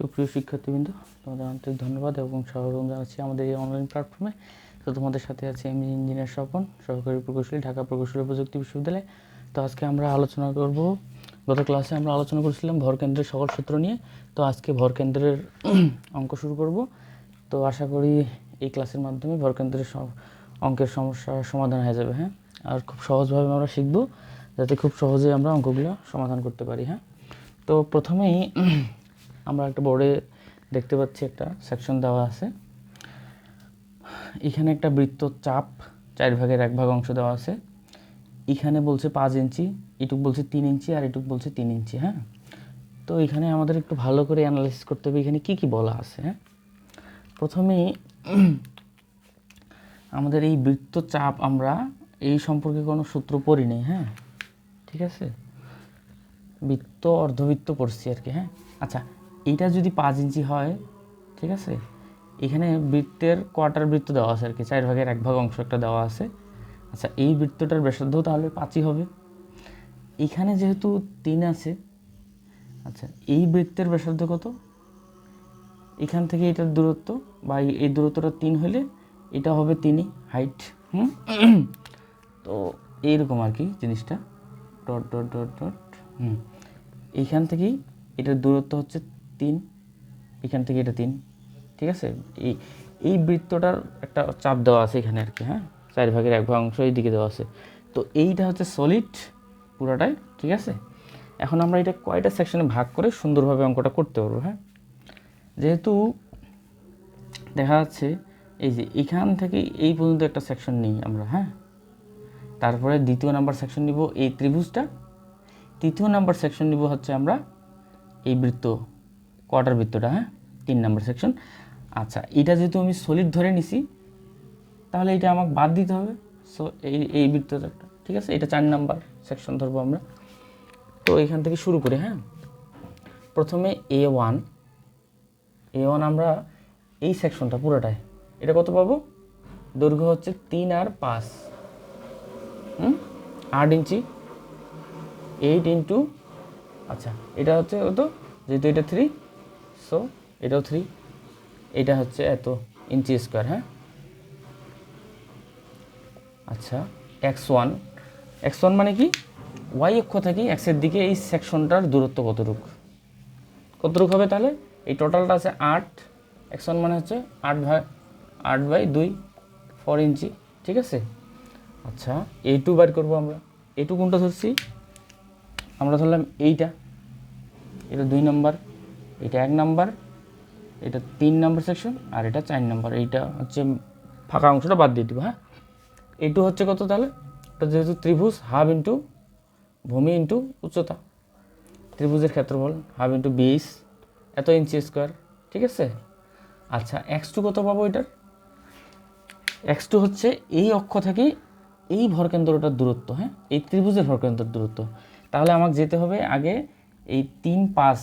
সুপ্রিয় শিক্ষার্থীবৃন্দ, তোমাদের আন্তরিক ধন্যবাদ এবং স্বাগতম জানাচ্ছি আমাদের এই অনলাইন প্ল্যাটফর্মে তো তোমাদের সাথে আছে আমি ইঞ্জিনিয়ার স্বপন, সহকারী প্রকৌশলী, ঢাকা প্রকৌশলী প্রযুক্তি বিশ্ববিদ্যালয়। তো আজকে আমরা আলোচনা করব, গত ক্লাসে আমরা আলোচনা করেছিলাম ভরকেন্দ্রের সকল সূত্র নিয়ে। তো আজকে ভরকেন্দ্রের অঙ্ক শুরু করব। তো আশা করি এই ক্লাসের মাধ্যমে ভরকেন্দ্রের অঙ্কের সমস্যার সমাধান হয়ে যাবে হ্যাঁ? আর খুব সহজভাবে আমরা শিখব, যাতে খুব সহজে আমরা অঙ্কগুলো সমাধান করতে পারি হ্যাঁ? তো প্রথমেই আমরা একটা বোর্ডে দেখতে পাচ্ছি একটা সেকশন দেওয়া আছে। এখানে একটা বৃত্ত চাপ, চার ভাগের এক ভাগ অংশ দেওয়া আছে। এখানে বলছে পাঁচ ইঞ্চি, এটুক বলছে তিন ইঞ্চি আর এটুক বলছে তিন ইঞ্চি হ্যাঁ? তো এখানে আমাদের একটু ভালো করে অ্যানালাইসিস করতে হবে, এখানে কি কি বলা আছে হ্যাঁ? প্রথমেই আমাদের এই বৃত্ত চাপ আমরা এই সম্পর্কে কোনো সূত্র পড়ি নেই হ্যাঁ? ঠিক আছে? বৃত্ত অর্ধবৃত্ত পড়ছি আর কি হ্যাঁ? আচ্ছা এইটা যদি পাঁচ ইঞ্চি হয়, ঠিক আছে? এখানে বৃত্তের কোয়ার্টার বৃত্ত দেওয়া আছে আর কি, চার ভাগের এক ভাগ অংশ একটা দেওয়া আছে। আচ্ছা এই বৃত্তটার ব্যাসার্ধ তাহলে পাঁচই হবে। এখানে যেহেতু তিন আছে আচ্ছা এই বৃত্তের ব্যাসার্ধ কত? এখান থেকে এটার দূরত্ব বা এই- এই দূরত্বটা তিন হলে এটা হবে তিনই হাইট হুম? তো এইরকম আর কি জিনিসটা। ডট ডট ডট ডট, হুম। এইখান থেকেই এটার দূরত্ব হচ্ছে তিন, এখান থেকে এটা তিন, ঠিক আছে? এই এই বৃত্তটার একটা চাপ দেওয়া আছে এখানে আর কি হ্যাঁ? চার ভাগের এক ভাগ অংশ এই দিকে দেওয়া আছে। তো এইটা হচ্ছে সলিড পুরাটাই, ঠিক আছে? এখন আমরা এটা কয়টা সেকশনে ভাগ করে সুন্দরভাবে অঙ্কটা করতে পারব হ্যাঁ? যেহেতু দেখা যাচ্ছে এই যে এখান থেকে এই পর্যন্ত একটা সেকশন নিই আমরা হ্যাঁ? তারপরে দ্বিতীয় নাম্বার সেকশন নিব এই ত্রিভুজটা। তৃতীয় নাম্বার সেকশন নিব হচ্ছে আমরা এই বৃত্ত। কোয়ার্টার বৃত্তটা হ্যাঁ? তিন নম্বর সেকশন। আচ্ছা এটা যেহেতু আমি সলিড ধরে নিছি, তাহলে এটা আমাকে বাদ দিতে হবে। সো এই এই বৃত্তটা ঠিক আছে? এটা চার নাম্বার সেকশন ধরবো আমরা। তো এখান থেকে শুরু করি হ্যাঁ? প্রথমে এ ওয়ান এ ওয়ান আমরা এই সেকশনটা পুরোটাই, এটা কত পাবো? দৈর্ঘ্য হচ্ছে তিন আর পাঁচ। হুম? আট ইঞ্চি এইট ইন্টু আচ্ছা এটা হচ্ছে কত? যেহেতু এটা থ্রি সো এটাও থ্রি এটা হচ্ছে এত ইঞ্চি স্কোয়ার হ্যাঁ? আচ্ছা এক্স ওয়ান এক্স ওয়ান মানে কি? ওয়াই অক্ষ থেকে এক্সের দিকে এই সেকশনটার দূরত্ব কতটুকু? কতটুকু হবে তাহলে? এই টোটালটা আছে আট এক্স ওয়ান মানে হচ্ছে আট ভাগ আট বাই দুই ফোর ইঞ্চি ঠিক আছে? আচ্ছা এ টু বার করব আমরা। এ টু কোনটা ধরছি? আমরা ধরলাম এইটা। এটা দুই নাম্বার এটা এক নাম্বার, এটা তিন নাম্বার সেকশন আর এটা চার নাম্বার। এইটা হচ্ছে ফাঁকা অংশটা বাদ দিয়ে দিব হ্যাঁ? এ টু হচ্ছে কত তাহলে? এটা যেহেতু ত্রিভুজ হাফ ইন্টু ভূমি ইন্টু উচ্চতা। ত্রিভুজের ক্ষেত্রফল হাফ ইন্টু বিশ, এত ইঞ্চি স্কোয়ার ঠিক আছে? আচ্ছা এক্স টু কত পাবো এটার? এক্স টু হচ্ছে এই অক্ষ থেকে এই ভরকেন্দ্রটার দূরত্ব হ্যাঁ? এই ত্রিভুজের ভরকেন্দ্রের দূরত্ব। তাহলে আমাকে যেতে হবে আগে এই তিন পাঁচ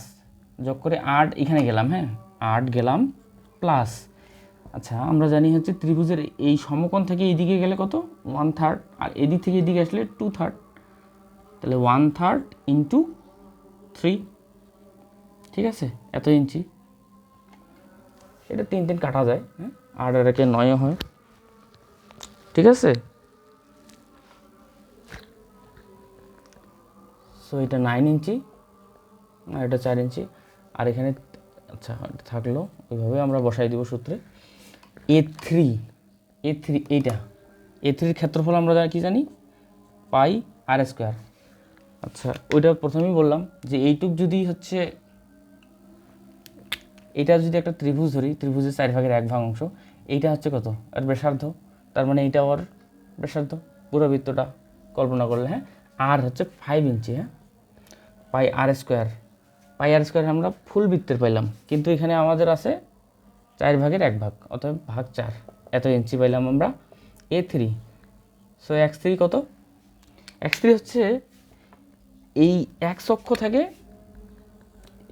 যোগ করে আট, এখানে গেলাম হ্যাঁ? আট গেলাম প্লাস আচ্ছা আমরা জানি হচ্ছে ত্রিভুজের এই সমকোণ থেকে এদিকে গেলে কত? ওয়ান থার্ড আর এদিক থেকে এদিকে আসলে টু থার্ড তাহলে ওয়ান থার্ড ইন্টু থ্রি ঠিক আছে? এত ইঞ্চি। এটা তিন তিন কাটা যায় হ্যাঁ? আর এটাকে নয় হয়। ঠিক আছে? সো এটা নাইন ইঞ্চি, আর এটা চার ইঞ্চি। আর এখানে আচ্ছা থাকল, ওইভাবে আমরা বসাই দিব সূত্রে। এ থ্রি এ থ্রি এইটা। এ থ্রির ক্ষেত্রফল আমরা কি জানি? পাই আর স্কোয়ার আচ্ছা ওইটা প্রথমেই বললাম যে এইটুক যদি হচ্ছে এটা যদি একটা ত্রিভুজ ধরি, ত্রিভুজের চার ভাগের এক ভাগ অংশ, এইটা হচ্ছে কত? আর ব্যাসার্ধ, তার মানে এইটা ওর ব্যাসার্ধ, পুরো বৃত্তটা কল্পনা করলে হ্যাঁ? আর হচ্ছে ফাইভ ইঞ্চি হ্যাঁ? পাই আর স্কোয়ার পাই আর স্কোয়ার আমরা ফুল বৃত্তের পাইলাম। কিন্তু এখানে আমাদের আছে চার ভাগের এক ভাগ, অতএব ভাগ চার। এত ইঞ্চি পাইলাম আমরা A three so X three কত? এক্স থ্রি হচ্ছে এই এক অক্ষ থেকে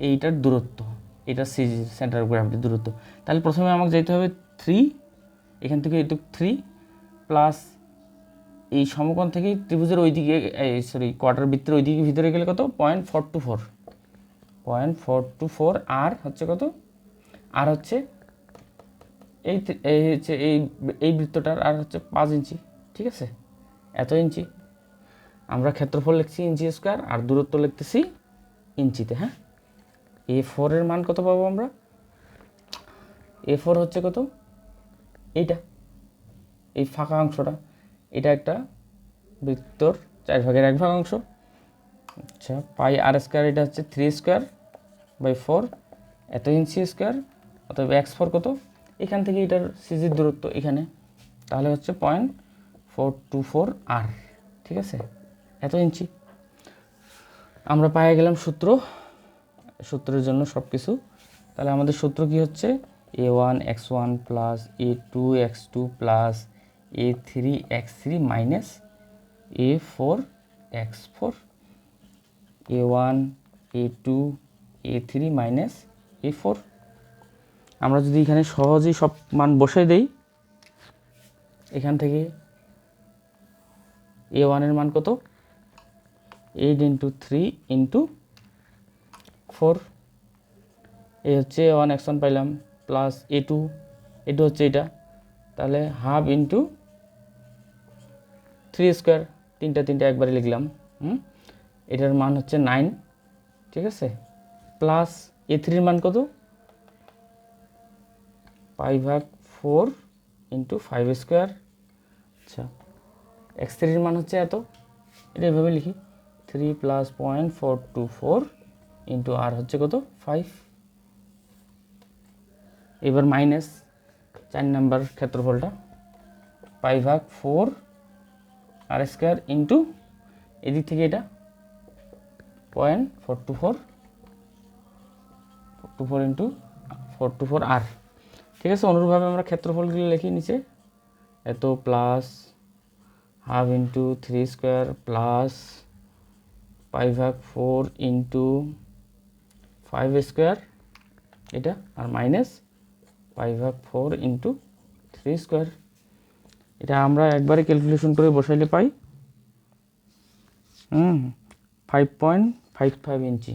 এইটার দূরত্ব, এটা সিজি সেন্টার অফ গ্র্যাভিটির দূরত্ব। তাহলে প্রথমে আমাকে যেতে হবে থ্রি এখান থেকে এইটুক থ্রি প্লাস এই সমকোণ থেকে ত্রিভুজের ওইদিকে সরি কোয়ার্টার বৃত্তের ওই দিকে ভিতরে গেলে কত? Point four two four point four two four আর হচ্ছে কত? আর হচ্ছে এই এই হচ্ছে এই এই বৃত্তটার আর হচ্ছে পাঁচ ইঞ্চি, ঠিক আছে? এত ইঞ্চি। আমরা ক্ষেত্রফল লিখছি ইঞ্চি স্কোয়ার আর দূরত্ব লিখতেছি ইঞ্চিতে হ্যাঁ? এ ফোরের মান কত পাবো আমরা? এ ফোর হচ্ছে কত? এইটা, এই ফাঁকা অংশটা। এটা একটা বৃত্তর চার ভাগের এক ভাগ অংশ। আচ্ছা পাই আর স্কোয়ার, এটা হচ্ছে থ্রি স্কোয়ার। বাই ফোর এত ইঞ্চি স্কোয়ার অতএব এক্স ফোর কত? এখান থেকে এটার সিজির দূরত্ব এখানে। তাহলে হচ্ছে পয়েন্ট ফোর টু ফোর আর ঠিক আছে? এত ইঞ্চি আমরা পায়ে গেলাম সূত্র। সূত্রের জন্য সব কিছু তাহলে আমাদের সূত্র কি হচ্ছে? A one X one plus A two X two plus A three X three minus A four X four A one A two A three minus A four আমরা যদি এখানে সহজেই সব মান বসে দেই, এখান থেকে এ ওয়ানের মান কত? Eight into three into four এই হচ্ছে এ ওয়ান ওয়ান পাইলাম plus A two A two হচ্ছে এটা। তাহলে হাফ ইন্টু থ্রি স্কোয়ার তিনটা তিনটা একবারে লিখলাম, হুম? এটার মান হচ্ছে নাইন ঠিক আছে? প্লাস এ থ্রির মান কত? পাই ভাগ ফোর ইন্টু ফাইভ স্কোয়ার। আচ্ছা এক্স থ্রির মান হচ্ছে এত? এটা এভাবে লিখি। Three plus point four two four into আর হচ্ছে কত? ফাইভ। এবার মাইনাস চার নাম্বার ক্ষেত্রফলটা। পাই ভাগ ফোর আর স্কোয়ার ইন্টু এদিক থেকে এটা। Point four two four. Two four into four two four আর। ঠিক আছে, অনুরূপভাবে আমরা ক্ষেত্রফলগুলো লিখি নিচে। এত plus half into three square plus pi ভাগ ফোর ইন্টু ফাইভ স্কোয়ার, এটা আর মাইনাস পাই ভাগ ফোর ইন্টু থ্রি স্কোয়ার। এটা আমরা একবারে ক্যালকুলেশন করে বসাইলে পাই। হুম, five point five five inch.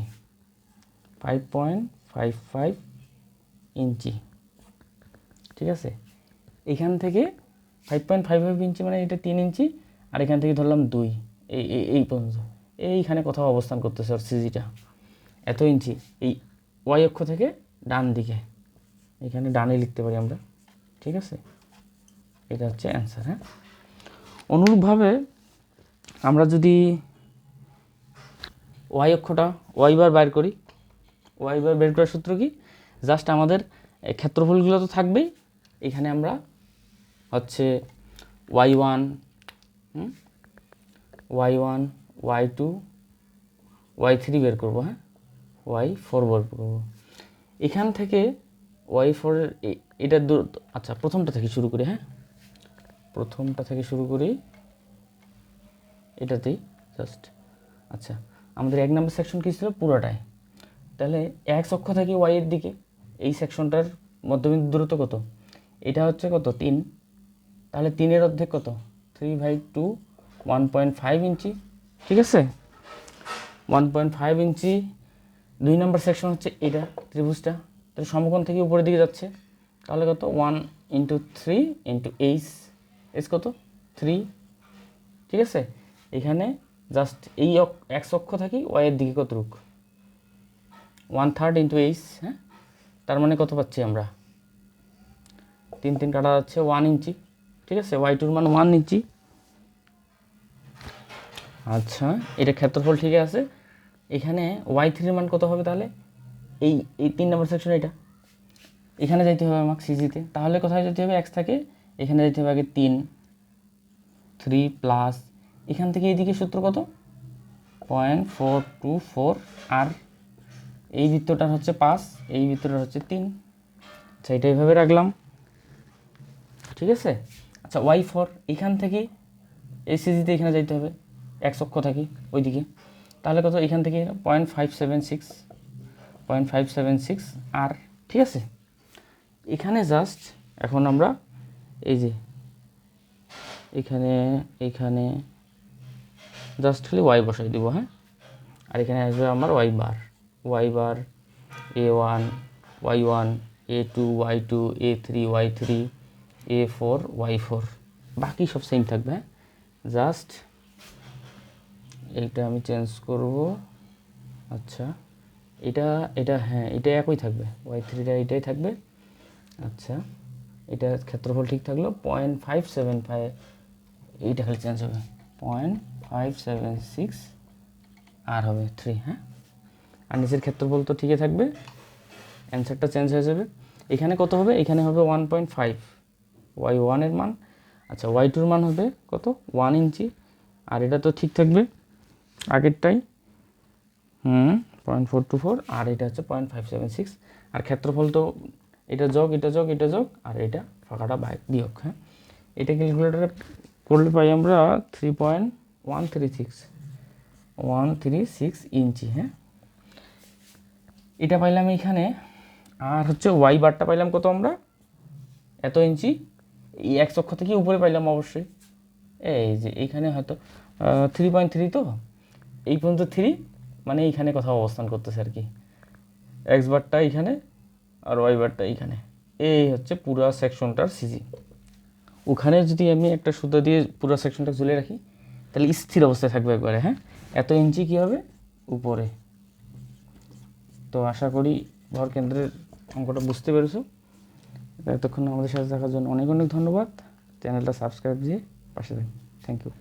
Five point five five inch ঠিক আছে? এখান থেকে five point five five inch মানে এটা তিন ইঞ্চি আর এখান থেকে ধরলাম দুই, এই এই পর্যন্ত। এইখানে কোথাও অবস্থান করতেছে ওর সিজিটা এত ইঞ্চি এই ওয়াই অক্ষ থেকে ডান দিকে। এখানে ডানে লিখতে পারি আমরা। ঠিক আছে? এটা হচ্ছে অ্যান্সার হ্যাঁ? অনুরূপভাবে আমরা যদি ওয়াই অক্ষটা ওয়াই বার বাইর করি ওয়াই বার বের করার সূত্র কি? জাস্ট আমাদের ক্ষেত্রফলগুলো তো থাকবেই। এখানে আমরা হচ্ছে Y one Y one, Y two, Y three বের করব হ্যাঁ? ওয়াই ফোর বের করব। এখান থেকে ওয়াই ফোরের এটার দূর আচ্ছা প্রথমটা থেকে শুরু করি হ্যাঁ? প্রথমটা থেকে শুরু করি। এটাতেই জাস্ট আচ্ছা আমাদের এক নম্বর সেকশন কী ছিল? পুরোটাই। তাহলে এক অক্ষ থেকে ওয়াই এর দিকে, এই সেকশনটার মধ্যবিন্দু দূরত্ব কত? এটা হচ্ছে কত? তিন। তাহলে তিনের অর্ধেক কত? Three by two one point five inch. ঠিক আছে? ওয়ান পয়েন্ট ফাইভ ইঞ্চি, দুই নম্বর সেকশন হচ্ছে এটা, ত্রিভুজটা। তাহলে সমকোণ থেকে উপরের দিকে যাচ্ছে। তাহলে কত? One into three into H S কত? থ্রি ঠিক আছে? এখানে জাস্ট এই এক্স অক্ষ থাকি ওয়াইয়ের দিকে কত root one third into H হ্যাঁ? তার মানে কত পাচ্ছি আমরা? তিন তিন কাটা যাচ্ছে ওয়ান ইঞ্চি, ঠিক আছে? ওয়াই টুর মান ওয়ান ইঞ্চি। আচ্ছা এটা ক্ষেত্রফল ঠিক আছে। এখানে ওয়াই থ্রির মান কত হবে তাহলে? এই এই তিন নম্বর সেকশন এটা। এখানে যাইতে হবে আমাকে সিজিতে তাহলে কোথায় যেতে হবে? এক্স থাকে। এখানে যেতে হবে আগে তিন থ্রি প্লাস এখান থেকে এইদিকে সূত্র কত? পয়েন্ট ফোর টু ফোর আর এই বৃত্তটার হচ্ছে পাঁচ, এই বৃত্তটার হচ্ছে তিন। আচ্ছা এটা এইভাবে রাখলাম। ঠিক আছে? আচ্ছা ওয়াই ফোর এখান থেকে এই সিজিতে এখানে যাইতে হবে। এক অক্ষ থাকি, ওইদিকে। তাহলে কত? এখান থেকে point five seven six point five seven six আর ঠিক আছে? এখানে জাস্ট এখন আমরা এই যে এখানে এখানে জাস্ট খালি ওয়াই বসাই দেবো হ্যাঁ? আর এখানে আসবে আমার Y bar Y bar A one Y one A two Y two A three Y three A four Y four বাকি সব সেম থাকবে হ্যাঁ? জাস্ট এইটা আমি চেঞ্জ করব। আচ্ছা এটা এটা হ্যাঁ এটা একই থাকবে। ওয়াই থ্রিটা এটাই থাকবে। আচ্ছা এটা ক্ষেত্রফল ঠিক থাকল পয়েন্ট ফাইভ সেভেন ফাইভ এইটা খালি চেঞ্জ হবে। পয়েন্ট ফাইভ সেভেন সিক্স আর হবে থ্রি হ্যাঁ? আর নিচের ক্ষেত্রফল তো ঠিকই থাকবে। অ্যান্সারটা চেঞ্জ হয়ে যাবে। এখানে কত হবে? এখানে হবে ওয়ান পয়েন্ট ফাইভ ওয়াই ওয়ানের মান। আচ্ছা ওয়াই টুর মান হবে কত? ওয়ান ইঞ্চি। আর এটা তো ঠিক থাকবে আগেরটাই। হুম পয়েন্ট ফোর টু ফোর আর এটা হচ্ছে পয়েন্ট ফাইভ সেভেন সিক্স আর ক্ষেত্রফল তো এটা যোগ এটা যোগ এটা যোগ। আর এটা ফাঁকাটা বাই বিয়োগ হ্যাঁ? এটা ক্যালকুলেটারে করলে পাই আমরা three point one three six one three six inch হ্যাঁ? এটা পাইলাম এখানে আর হচ্ছে ওয়াই বারটা পাইলাম কত আমরা? এত ইঞ্চি? এই এক চক্ষ থেকে উপরে পাইলাম অবশ্যই। এই যে এইখানে হয়তো থ্রি পয়েন্ট থ্রি তো? এই পর্যন্ত থ্রি মানে এইখানে কোথাও অবস্থান করতেছে আর কি। এক্স বারটা এইখানে, আর ওয়াই বারটা এইখানে। এই হচ্ছে পুরো সেকশনটার সিজি ওখানে যদি আমি একটা সুতো দিয়ে পুরো সেকশনটা ঝুলে রাখি, তাহলে স্থির অবস্থায় থাকবে একবারে হ্যাঁ? এত ইঞ্চি কী হবে? উপরে। তো আশা করি ভর কেন্দ্রের অঙ্কটা বুঝতে পেরেছ। এতক্ষণ আমাদের সাথে থাকার জন্য অনেক অনেক ধন্যবাদ। চ্যানেলটা সাবস্ক্রাইব দিয়ে পাশে থাকুন থ্যাংক ইউ